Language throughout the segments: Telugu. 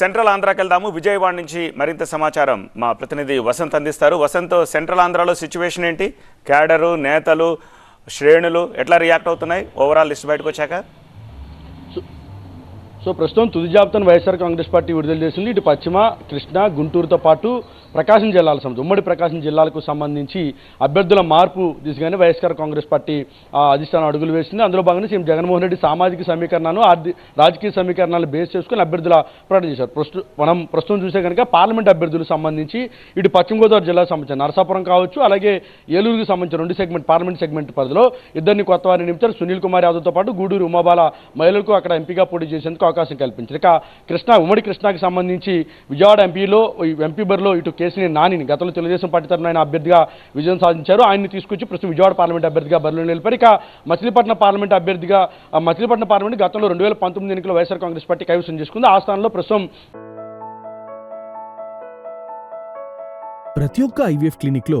సెంట్రల్ ఆంధ్రాకి వెళ్దాము. విజయవాడ నుంచి మరింత సమాచారం మా ప్రతినిధి వసంత్ అందిస్తారు. వసంత్ సెంట్రల్ ఆంధ్రాలో సిచ్యువేషన్ ఏంటి? క్యాడరు నేతలు శ్రేణులు ఎట్లా రియాక్ట్ అవుతున్నాయి? ఓవరాల్ లిస్ట్ బయటకు వచ్చాక. సో ప్రస్తుతం తుది జాబితాను వైఎస్ఆర్ కాంగ్రెస్ పార్టీ విడుదల చేసింది. ఇటు పశ్చిమ కృష్ణా గుంటూరుతో పాటు ప్రకాశం జిల్లాల సంబంధించి ఉమ్మడి ప్రకాశం జిల్లాలకు సంబంధించి అభ్యర్థుల మార్పు దిశగానే వైఎస్ఆర్ కాంగ్రెస్ పార్టీ ఆ, అధిష్టానం అడుగులు వేసింది. అందులో భాగంగా సీఎం జగన్మోహన్ రెడ్డి సామాజిక సమీకరణను ఆర్థిక రాజకీయ సమీకరణాలు బేస్ చేసుకుని అభ్యర్థుల ప్రకటన చేశారు. ప్రస్తు మనం ప్రస్తుతం చూసే కనుక పార్లమెంట్ అభ్యర్థులకు సంబంధించి ఇటు పశ్చిమ గోదావరి జిల్లాకు సంబంధించిన నరసాపురం కావచ్చు అలాగే ఏలూరుకు సంబంధించిన రెండు సెగ్మెంట్ పార్లమెంట్ సెగ్మెంట్ పరిధిలో ఇద్దరిని కొత్త వారిని నింపారు సునీల్ కుమార్ యాదవ్తో పాటు గూడూరు ఉమాబాల మహిళలకు అక్కడ ఎంపీగా పోటీ చేసేందుకు అవకాశం కల్పించారు. ఇక కృష్ణా ఉమ్మడి కృష్ణాకి సంబంధించి విజయవాడ ఎంపీలో ఈ ఎంపీ బరిలో ఇటు కేసీని నానిని గతంలో తెలుగుదేశం పార్టీ తరఫున ఆయన అభ్యర్థిగా విజయం సాధించారు. ఆయన్ని తీసుకొచ్చి ప్రస్తుతం విజయవాడ పార్లమెంట్ అభ్యర్థిగా బరిలో నిలిపారు. ఇక మచిలీపట్నం పార్లమెంట్ అభ్యర్థిగా ఆ మచిలీపట్నం పార్లమెంట్ గతంలో రెండు వేల పంతొమ్మిది ఎన్నికల్లో వైఎస్ఆర్ కాంగ్రెస్ పార్టీ కైవసం చేసుకుంది. ఆ స్థానంలో ప్రస్తుతం ప్రతి ఒక్క ఐవీఎఫ్ క్లినిక్లో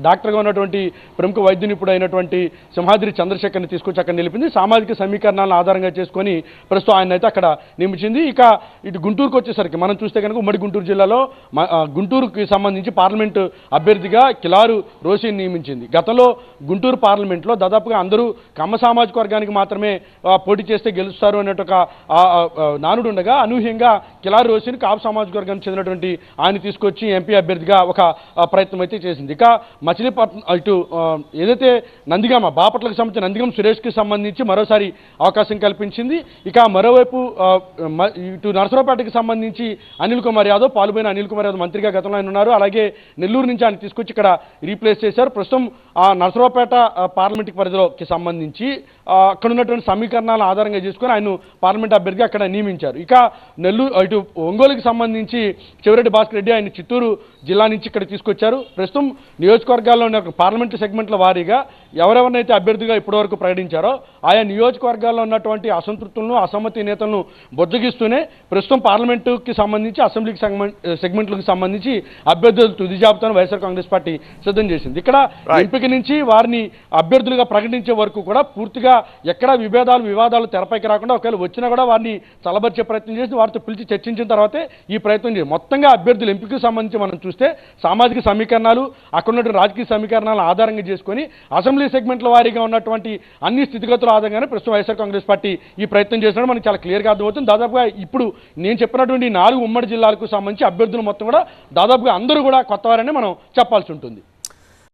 డాక్టర్గా ఉన్నటువంటి ప్రముఖ వైద్య నిపుణుడు అయినటువంటి సింహాద్రి చంద్రశేఖర్ని తీసుకొచ్చి అక్కడ నిలిపింది. సామాజిక సమీకరణాలను ఆధారంగా చేసుకొని ప్రస్తుతం ఆయన అయితే అక్కడ నియమించింది. ఇక ఇటు గుంటూరుకు వచ్చేసరికి మనం చూస్తే కనుక ఉమ్మడి గుంటూరు జిల్లాలో మ- గుంటూరుకి సంబంధించి పార్లమెంటు అభ్యర్థిగా కిలారు రోషిని నియమించింది. గతంలో గుంటూరు పార్లమెంట్లో దాదాపుగా అందరూ కమ్మ సామాజిక వర్గానికి మాత్రమే పోటీ చేస్తే గెలుస్తారు అనేట ఒక నానుడు ఉండగా అనూహ్యంగా కిలారి రోషిని కాపు సామాజిక వర్గానికి చెందినటువంటి ఆయన తీసుకొచ్చి ఎంపీ అభ్యర్థిగా ఒక ప్రయత్నం అయితే చేసింది. ఇక మచిలీపట్నం ఇటు ఏదైతే నందిగామ బాపట్లకు సంబంధించిన నందిగం సురేష్కి సంబంధించి మరోసారి అవకాశం కల్పించింది. ఇక మరోవైపు ఇటు నరసరావుపేటకి సంబంధించి అనిల్ కుమార్ యాదవ్ పాల్పోయిన అనిల్ కుమార్ యాదవ్ మంత్రిగా గతంలో ఆయన ఉన్నారు. అలాగే నెల్లూరు నుంచి ఆయన తీసుకొచ్చి ఇక్కడ రీప్లేస్ చేశారు. ప్రస్తుతం ఆ నరసరావుపేట ఆ, పరిధిలోకి సంబంధించి అక్కడ ఉన్నటువంటి సమీకరణాలను ఆధారంగా చేసుకొని ఆయన పార్లమెంట్ అభ్యర్థిగా అక్కడ నియమించారు. ఇక నెల్లూరు ఇటు ఒంగోలుకి సంబంధించి చివరెడ్డి భాస్కర్ రెడ్డి ఆయన చిత్తూరు జిల్లా నుంచి ఇక్కడ తీసుకొచ్చారు ప్రస్తుతం నియోజకవర్గాల్లో ఉన్న పార్లమెంటు సెగ్మెంట్ల వారీగా ఎవరెవరినైతే అభ్యర్థిగా ఇప్పటివరకు ప్రకటించారో ఆయా నియోజకవర్గాల్లో ఉన్నటువంటి అసంతృప్తులను అసమ్మతి నేతలను బొజ్జగిస్తూనే ప్రస్తుతం పార్లమెంటుకి సంబంధించి అసెంబ్లీకి సెగ్మెంట్ సెగ్మెంట్లకు సంబంధించి అభ్యర్థుల తుది జాబితాను వైఎస్ఆర్ కాంగ్రెస్ పార్టీ సిద్ధం చేసింది ఇక్కడ. ఎంపిక నుంచి వారిని అభ్యర్థులుగా ప్రకటించే వరకు కూడా పూర్తిగా ఎక్కడ విభేదాలు వివాదాలు తెరపైకి రాకుండా ఒకవేళ వచ్చినా కూడా వారిని చలబరిచే ప్రయత్నం చేసి వారితో పిలిచి చర్చించిన తర్వాతే ఈ ప్రయత్నం చేయాలి. మొత్తంగా అభ్యర్థుల ఎంపికకు సంబంధించి మనం చూస్తే సామాజిక సమీకరణాలు అక్కడ ఉన్నటువంటి రాజకీయ సమీకరణాలను ఆధారంగా చేసుకొని అసెంబ్లీ సెగ్మెంట్ల వారీగా ఉన్నటువంటి అన్ని స్థితిగతుల ఆధారంగానే ప్రస్తుతం వైఎస్ఆర్ కాంగ్రెస్ పార్టీ ఈ ప్రయత్నం చేసినప్పుడు మనకి చాలా క్లియర్గా అర్థమవుతుంది. దాదాపుగా ఇప్పుడు నేను చెప్పినటువంటి నాలుగు ఉమ్మడి జిల్లాలకు సంబంధించి అభ్యర్థులు మొత్తం కూడా దాదాపుగా అందరూ కూడా కొత్తవారనే మనం చెప్పాల్సి ఉంటుంది.